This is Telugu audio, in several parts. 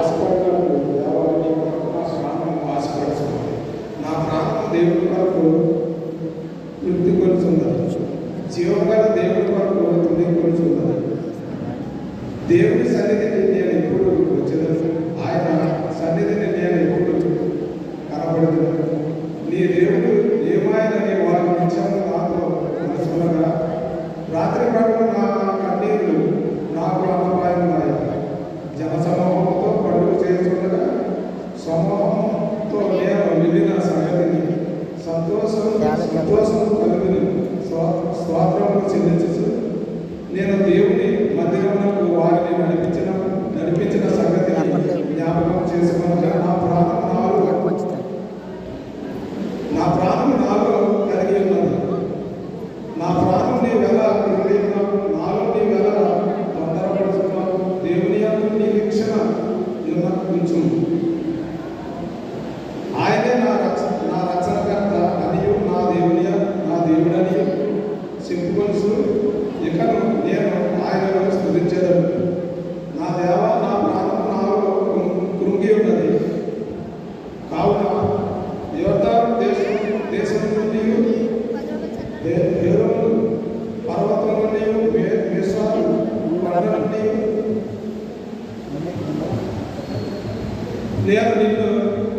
ఆశపడినట్టు దేవాలయం కొరకు నా స్నానం ఆశపడుతుంది నా ప్రాణం దేవుడి కొరకు తృప్తి కొలుచున్నది జీవగల దేవుడి కొరకు తుది కొలుచున్నది దేవుని సన్నిధిని నేను ఎప్పుడు వచ్చిన ఆయన సన్నిధిని నేను ఎప్పుడు కనబడుతున్నాను నీ దేవుడు సంతోషం సంతోషం కలుగుని స్వాతంత్రం చెల్లించు. నేను దేవుని మందిరమునకు వారిని నడిపించిన నడిపించిన సంగతి జ్ఞాపకం చేసుకుని నా ప్రాణం నాలుగు నా ప్రాణం నాలుగు కలిగి ఉన్నది. నా ప్రాణం నీ వెల కృంగి ఉన్నావు నాలో నీ వెల తొందరపడుతున్నావు దేవుని యొక్క నిరీక్షణ ఉంచు ఆయనే నా రక్ష నా రక్షణకర్త అనియు నా దేవుని నా దేవుడని చెప్పుకొలుసు ఇకను నేను ఆయనను స్థుతించేదను. నా దేవ నా ప్రాణం నాలో కృంగి ఉన్నది. కావున యోర్దాను దేశం దేశం నుండి హేరోను పర్వతం నుండి విశ్వాలు కొండ నుండి నేను నిన్ను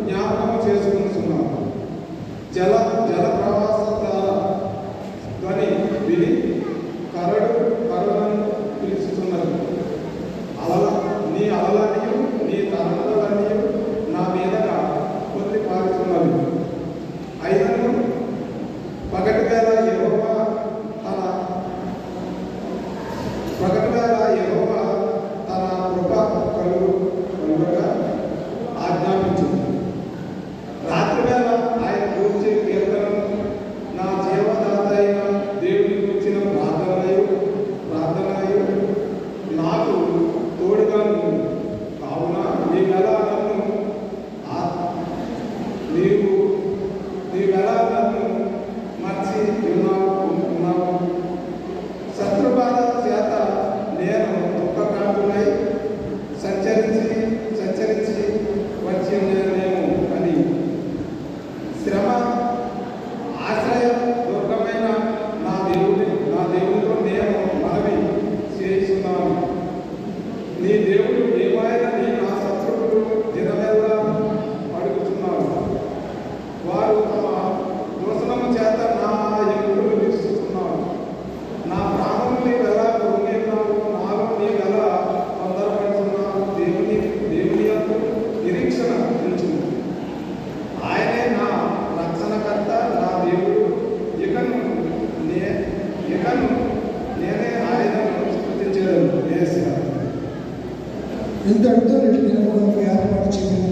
జ్ఞాపకం చేసుకుంటున్నాను జల జల இந்த இடத்துல எழுதி நம்ம யாரும் படிச்சிருக்கோம்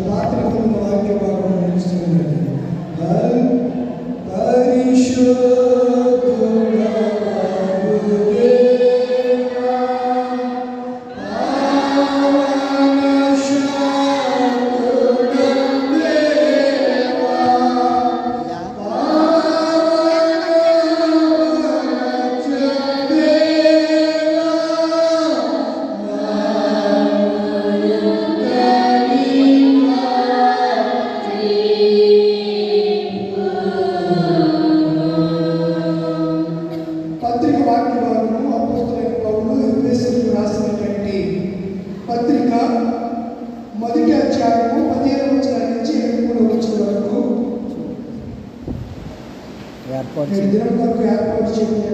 ఏర్పాటు చేయాలి